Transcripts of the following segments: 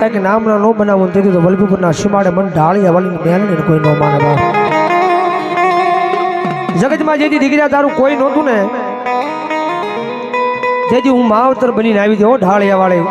કાંઈક નામના નો બનાવું તેથી તો વલભીપુરના સીમાડે મન ઢાળી વાળી મેલને કોઈ નો માને બાપ જગતમાં જેથી દીકરા તારું કોઈ નહોતું ને તેથી હું માવતર બનીને આવી હો ઢાળિયા વાળી.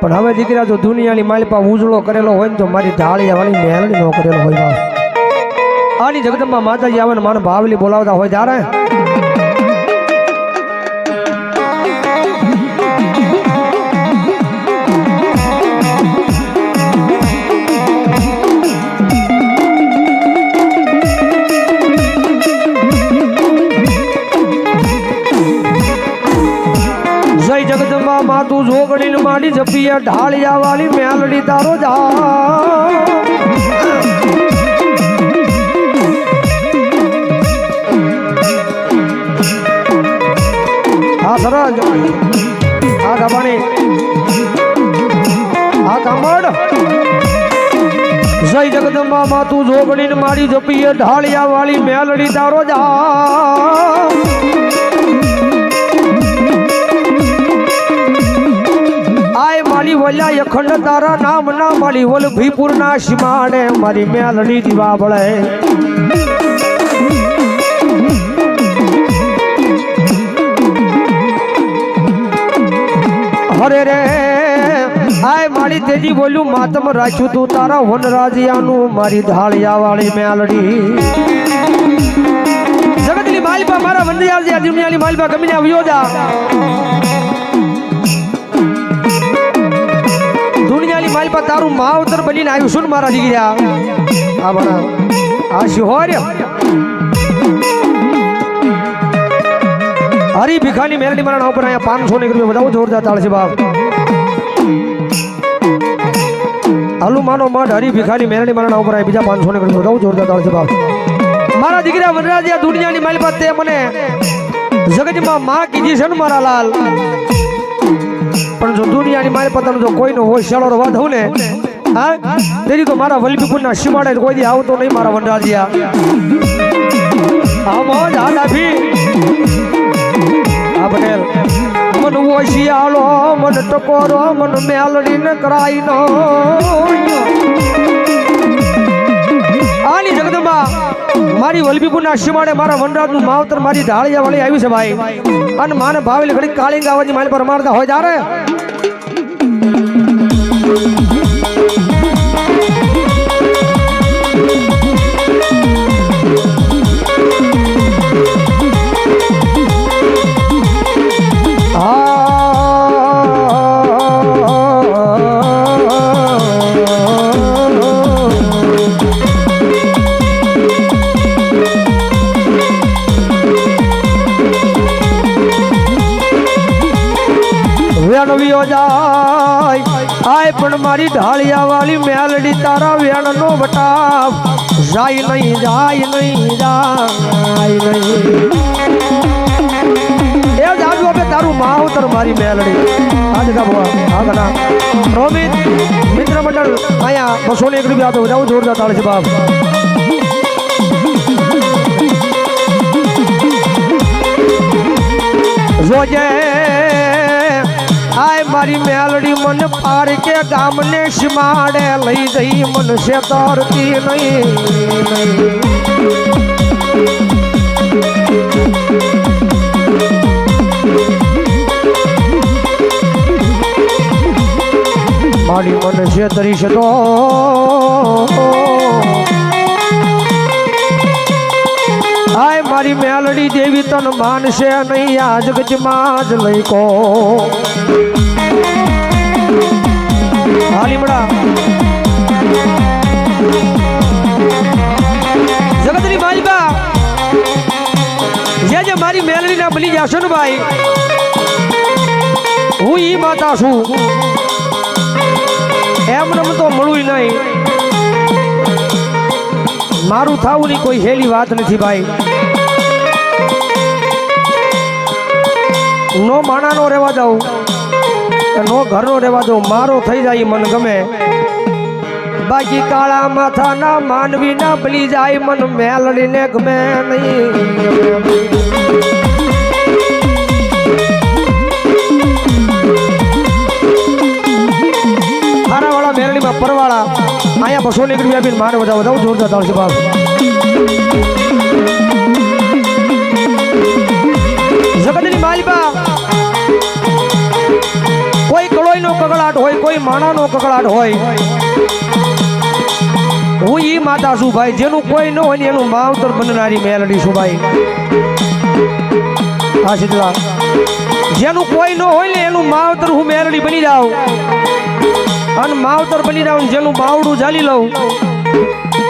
પણ હવે દીકરા જો દુનિયાની માલિપા ઉજળો કરેલો હોય ને તો મારી ઢાળિયા વાળી મેલડી નો કરેલો હોય. આની જગદંબા માતાજી આવે ને મને ભાવલી બોલાવતા હોય ત્યારે જગદંબા માતું જોગણી માડી જપિયા ઢાળિયા વાળી મેલડી તારો જા. હા સરજ હા ગાબાણી હા, કામડ. જય જગદંબા માતું જોગણી મારી જપીએ ઢાળિયા વાળી મેલડી તારો જા. વલ્યા અખંડ તારા નામ ના મળી ઓલ ભીપુર ના સીમાડે મારી મેલડી દીવા બળે હરે રે, આય મારી તેજી બોલ્યું, માતમ રાખ્યું તું તારા વનરાજિયાનું, મારી ઢાળિયા વાળી મેલડી. જગતની માલિપા મારા વનરાજિયા દુનિયાની માલિપા ગમીને આવ્યો જા. મારી પાસે તારું માવતર બનીને આવ્યું શું ને મારા દીકરા. આ બના આ શિહોર હરી ભીખાની મેરડી મારા ઉપર અહીંયા પાંચસો ને રૂપિયા બધા જોરદાર તાળ છે બાપ. હલુમાનો મઢ હરી ભીખાની મેરડી મારા ઉપર બીજા પાંચસો ને રૂપિયા બધા જોરદાર તાળ છે બાપ. મારા દીકરા વનરાજ દુનિયાની મારી પાસે મને જગતમાં માં કીધી છે ને મારા લાલ. પણ જો દુનિયાની મારી પોતાનું જો કોઈનો હોય શાળો રવા દઉં ને, હા? તેથી તો મારા વલ્લભીપુરના સીમાડે કોઈ દી આવતો નહીં મારા વનરાજિયા. મોજ, હા ડાભી હા, પટેલ. મન ઓશિયાળો મન ટકોરો, મન મેલડી ને કરાઈ નો આની જગદંબા મારી વલભીપુરના સીમાડે મારા વનરાજનું માવતર મારી ઢાળિયા વાળી આવી છે ભાઈ. અને માને ભાવેલી ઘડી કાળીંગ આવવાની મારી પર મારતા હોય ત્યારે નો વટાપ જાય નહીં જાય નહીં જાય નહીં એ જાજુ આપે તારું માવતર મારી મેલડી આજ ગાબવા આગના રોમિત મિત્ર મંડળ અહીંયા બસો ને એક રૂપિયા તો વધારે જોરદાર તાળ છે બાપ જોજે મારી મેલડી મન પાર કે ગામને સીમાડે લઈ જઈ મન છે તરતી નહીં. મારી મન છે તરીશ તો મારી મેલડી દેવી તન માનશે નહીં. આ જગતમાં જ લઈ કો હાલીમડા જગતની માલિકા. જે જે મારી મેલડી ના બની જશો ને ભાઈ, હું ઈ માતા છું. એમ નમ તો મળવું નહીં. મારું થાવું ની કોઈ હેલી વાત નથી ભાઈ. નો માણાનો રહેવા દઉં નો ઘરનો રહેવા દઉં મારો થઈ જાય મન ગમે. બાકી કાળા માથાના માનવી ના ભલી જાય મન મેલડીને ગમે નહીં. પરવાળા, અહીંયા બસો નીકળી આપીને મારે બધા બધા જોરદાર તાળ છે, બાપ. જગતની કોઈ માણાનો કકડાટ હોય. હું ઈ માતા છું ભાઈ જેનું કોઈ ન હોય ને એનું માવતર બનનારી મેલડી છું ભાઈ હા શીતલા જેનું કોઈ ન હોય ને એનું માવતર હું મેલડી બની જાઉં. અને માવતર બની જાઉં જેનું બાવડું ચાલી લઉં.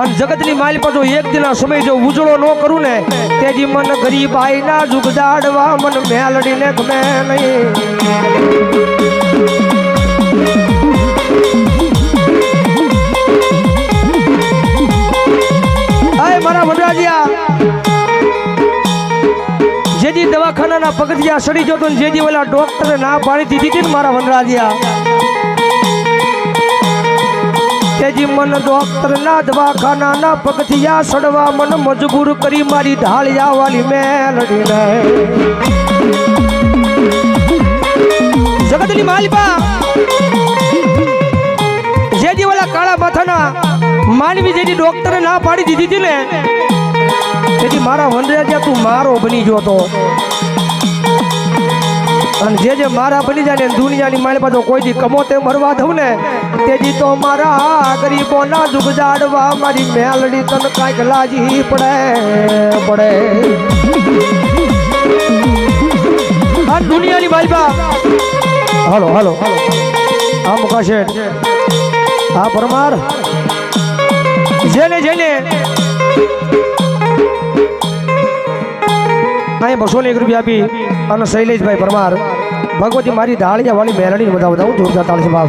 અને જગતની માલ પાછો એક દિના સમય જો ઉજળો ન કરું ને તેજી મન ગરીબ આઈના જુગ જાડવા મન મેલડીને ગમે નહીં. વડરાજિયા જેજી દવાખાનાના પગથિયા સડી જતો ને જેજી ઓલા ડોક્ટરે ના પાડી દીધી હતી ને મારા વનરાજિયા તેજી મન ડોક્ટર ના દવાખાનાના પગથિયા સડવા મન મજબૂર કરી મારી ઢાળિયા વાલી મેલડીને જગતની માલિપા જેજી ઓલા કાળા માથાના માનવી જેની ડોક્ટરે ના પાડી દીધી હતી ને, તેથી મારા વનરાજા, તું મારો બની ગયો તો અને જે જે મારા બની જાય ને દુનિયાની મારી પાછો કોઈ દી કમો તે મરવા દઉં ને તેજી તો મારા ગરીબોના દુઃખ જાડવા મારી મેલડી તન કાંઈક લાજી પડે પડે. આ દુનિયાની મારી હલો, હાલો હાલો. આ મુકાશે. આ પરમાર. જેને જેને. અહીં બસો એક રૂપિયા આપી અને શૈલેષભાઈ પરમાર. ભગવતી મારી ધાળિયા વાળી મેરડી બધા બધા જોરદાર તાળ ભાવ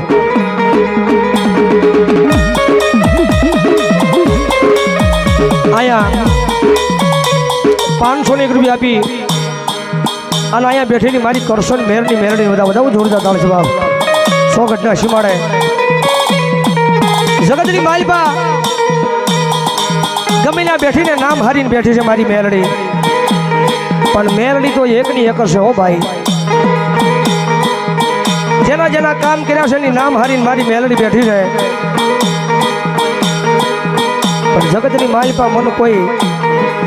અહીંયા પાંચસો એક રૂપિયા આપી અને અહીંયા બેઠેલી મારી કરશન મેરની મેરડી બધા બધા જોરદાર તાળ ભાવ સો ઘટના સીમાડે જગતની માલપા. ગમે ત્યાં બેઠીને નામ હારીને બેઠી છે મારી મેરડી. પણ મેરડી તો એકની એક છે હો ભાઈ. જેના જેના કામ કર્યા છે એની નામ હારીને મારી મેલડી બેઠી છે. પણ જગતની માલિપા મન કોઈ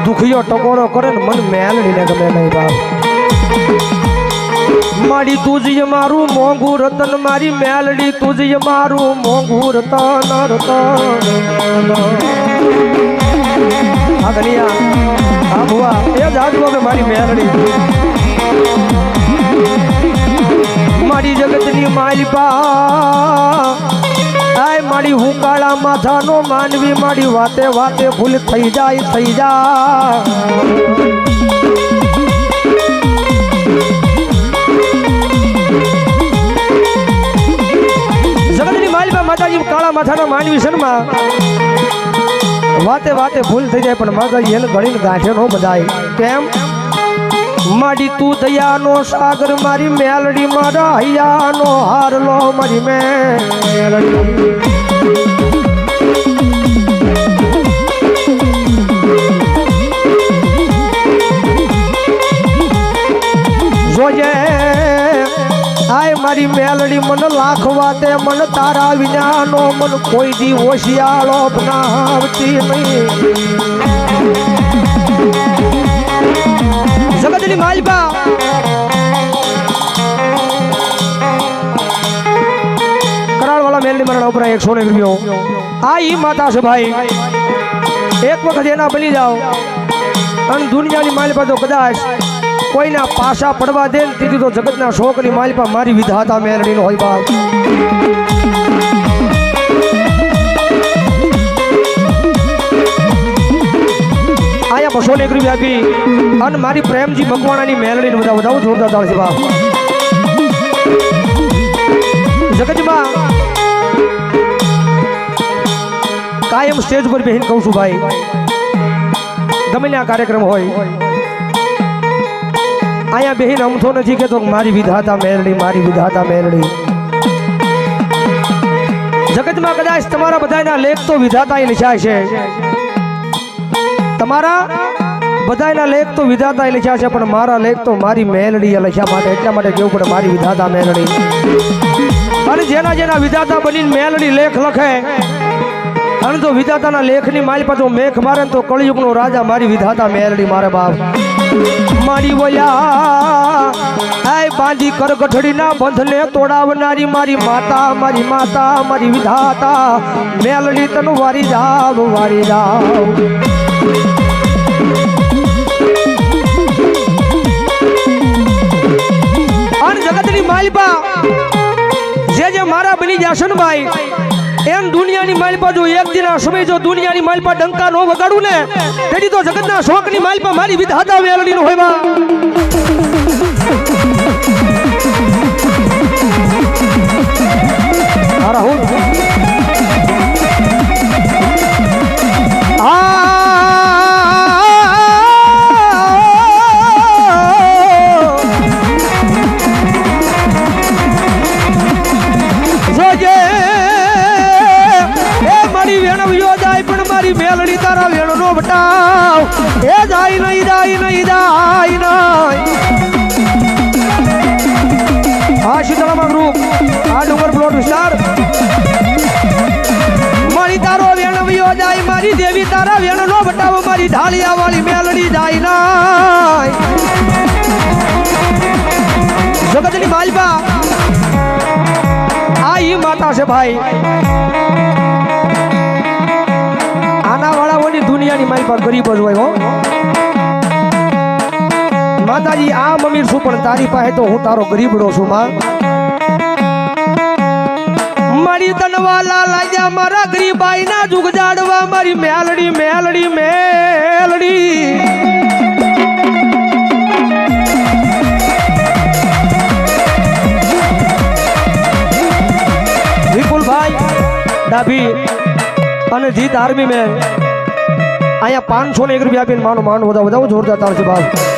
દુખિયો ટકોરો કરે ને મન મેલડીને ગમે નહીં બાપ મારી તુજય મારું મોંઘું રતન, મારી મેલડી તુજય મારું મોંઘું રતન રતન. આ ગલિયા હા ભુવા, એ જ હાથ બાબે મારી મેલડી. મારી જગતની માલિપા આય મારી હું કાળા માથાનો માનવી, મારી વાતે વાતે ભૂલ થઈ જાય, થઈ જા કાળા માથાના માનવી શર્મા વાતે વાતે ભૂલ થઈ જાય, પણ મગજ એને ઘડીને ગાંઠે નો બધાય. કેમ? માડી તું દયાનો સાગર, મારી મેલડી, મારા હૈયાનો હારલો, મારી મેલડી. જોજે મારી મેલડી મન લાખ વાતે મન તારા વિનાનો મન કોઈ દી હોશિયાળો બનાવતી નહીં. સમજની માલિકા કરાળવાળા મેલડી મરણ ઉપર એક સોને રૂપિયો આ ઈ માતા છે ભાઈ. એક વખત એના બની જાઓ. અને દુનિયાની માલિકા તો કદાચ કોઈના પાસા પડવા દે ને તેથી તો જગતના શોકની માલપા મારી વિધાતા મેલડીનો હોય બાપ. આયા બસો ને આપી અને મારી પ્રેમજી મકવાણાની મેલડીને બધા બધા જોરદાર તાળ છે કાયમ સ્ટેજ પર બેહીને કહું છું ભાઈ, ગમે આ કાર્યક્રમ હોય અહીંયા બેહીને અમથો નથી કેતો તો મારી વિધાતા મેરડી મારી વિધાતા મેલડી જગતમાં કદાચ તમારા બધાના લેખ તો વિધાતા લખાય છે. તમારા બધાયના લેખ તો વિધાતાએ લખ્યા છે, પણ મારા લેખ તો મારી મેલડીએ લખ્યા માટે. એટલા માટે કેવું પડે? મારી વિધાતા મેલડી અને જેના જેના વિધાતા બનીને મેલડી લેખ લખે અને જો વિધાતાના લેખની માલ પાછો મેઘ મારે તો કળિયુગનો રાજા મારી વિધાતા મેલડી મારે બાપ. મારી વયા આય બાંધી કરગઠડીના બંધને તોડાવનારી મારી માતા મારી માતા, મારી વિધાતા. મેલડી તન વારી જાવ વારી જાવ. જગતની માલિપા જે જે મારા બની જશે ભાઈ એમ દુનિયાની માલપા જો એક દિન સમય જો દુનિયાની માલપા ડંકા નો વગાડું ને તેથી તો જગતના શોકની માલપા મારી વિધાતા વેલડી નો હોય હારા હું બટાવ. એ જાય નહીં જાય નહીં જાય નહીં. હા, શીતળામાં ગ્રુપ આ ડુંગર પ્લોટ વિસ્તાર. મારી તારો વેણ વિયો જાય, મારી દેવી તારા વેણનો બટાવ, મારી ઢાલિયા વાળી મેલડી જાય નહીં. જગતની માલપા. આ ઈ માતા છે ભાઈ. વાળાઓની મારી પાસે ગરીબ જ હોય માતાજી, આ મમીર છું, પણ તારી પાસે તો હું તારો ગરીબડો છું, માં. મારી તનવાલા લાગ્યા મારા ગરીબાઈ ના જુગ ડાભી અને જીત આર્મી મેન અહીંયા પાંચસો ને એક રૂપિયા આપીને માનો માન વધાવો વધાવો જોરદાર છે ભાવ.